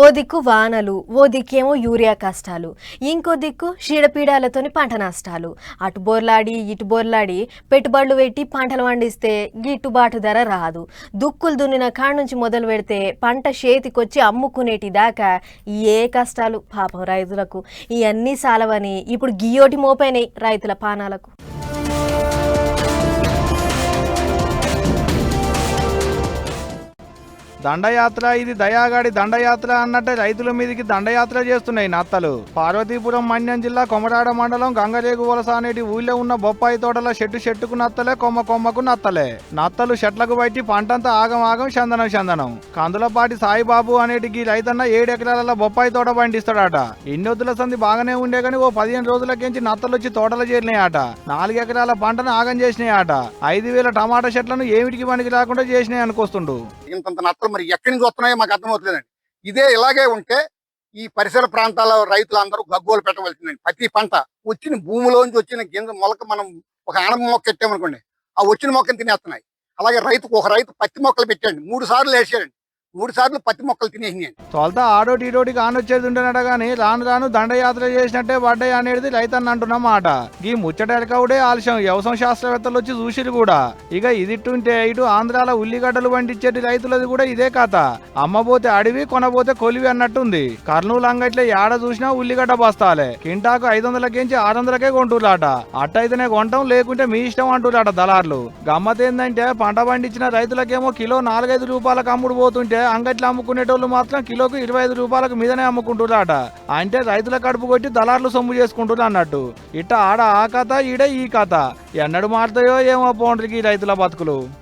ఓ దిక్కు వానలు ఓ దిక్కేమో యూరియా కష్టాలు ఇంకో దిక్కు షీడపీడాలతోని పంట నష్టాలు. అటు బోర్లాడి ఇటు బోర్లాడి పెట్టుబడులు పెట్టి పంటలు పండిస్తే గిట్టుబాటు ధర రాదు. దుక్కులు దున్నిన కాడ నుంచి మొదలు పెడితే పంట చేతికొచ్చి అమ్ముకునేటి దాకా ఏ కష్టాలు పాపం రైతులకు. ఇవన్నీ సాలవని ఇప్పుడు గియోటి మోపైనాయి రైతుల పానాలకు. దండయాత్ర ఇది దయాగాడి దండయాత్ర అన్నట్టే రైతుల మీదకి దండయాత్ర చేస్తున్నాయి నత్తలు. పార్వతీపురం మన్యం జిల్లా కొమరాడ మండలం గంగరేగు వలస అనేటి ఊళ్ళో ఉన్న బొప్పాయి తోటల చెట్టు చెట్టుకు నత్తలే కొమ్మ కొమ్మకు నత్తలే. నత్తలు చెట్లకు బయటి పంటంతా ఆగం ఆగం చందనం చందనం. కందులపాటి సాయిబాబు అనేటికి రైతన్న ఏడు బొప్పాయి తోట పండిస్తాడట. ఎన్నొద్దుల సంది బాగానే ఉండే కానీ ఓ పదిహేను రోజులకించి నత్తలు వచ్చి తోటలు చేరినాయట. నాలుగు ఎకరాల పంటను ఆగం చేసినాయట. ఐదు వేల టమాటా చెట్లను ఏమిటికి పనికి రాకుండా చేసినాయి అనుకొస్తుండు. ఇంతంత నత్తలు మరి ఎక్కడి నుంచి వస్తున్నాయో మాకు అర్థమవుతుందండి ఇదే ఇలాగే ఉంటే ఈ పరిసర ప్రాంతాల రైతులందరూ గగ్గోలు పెట్టవలసిందండి. ప్రతి పంట వచ్చిన భూమిలోంచి వచ్చిన గింజ మొలక మనం ఒక ఆనమ మొక్క ఎట్టామనుకోండి ఆ వచ్చిన మొక్కను తినేస్తున్నాయి. అలాగే రైతుకు ఒక రైతు పత్తి మొక్కలు పెట్టండి మూడు సార్లు వేసాడండి. మూడు సార్లు పత్తి మొక్కలు తినేసినాయి తొలత ఆడోటి ఈడోటి కానొచ్చేది ఉండనట గాని రాను రాను దండయాత్ర చేసినట్టే పడ్డాయి అనేది రైతన్న అంటున్న మాట. ఈ ముచ్చటెరకవుడే ఆలస్యం. వ్యవసాయ శాస్త్రవేత్తలు వచ్చి చూసిరు కూడా. ఇక ఇదిట్టుంటే ఇటు ఆంధ్రాల ఉల్లిగడ్డలు పండించేటి రైతులది కూడా ఇదే కథ. అమ్మబోతే అడవి కొనబోతే కొలివి అన్నట్టుంది. కర్నూలు అంగట్లే ఏడ చూసినా ఉల్లిగడ్డ బస్తాలే. కింటాకు ఐదు వందలకించి ఆరు వందలకే కొంటులాట అట్టయితేనే కొంటాం లేకుంటే మీ ఇష్టం అంటులాట దళార్లు. గమ్మత్ ఏందంటే పంట పండించిన రైతులకేమో కిలో నాలుగైదు రూపాయలకు అమ్ముడు పోతుంటే అంగట్లో అమ్ముకునేటోళ్ళు మాత్రం కిలోకు ఇరవై ఐదు రూపాయలకు మీదనే అమ్ముకుంటున్నారట. అంటే రైతుల కడుపు కొట్టి దళార్లు సొమ్ము చేసుకుంటున్నారు అన్నట్టు. ఇట్ట ఆడ ఆ కథ ఈడ ఈ కథ. ఎన్నడు మారుతాయో ఏమో పోండ్రికి రైతుల బతుకులు.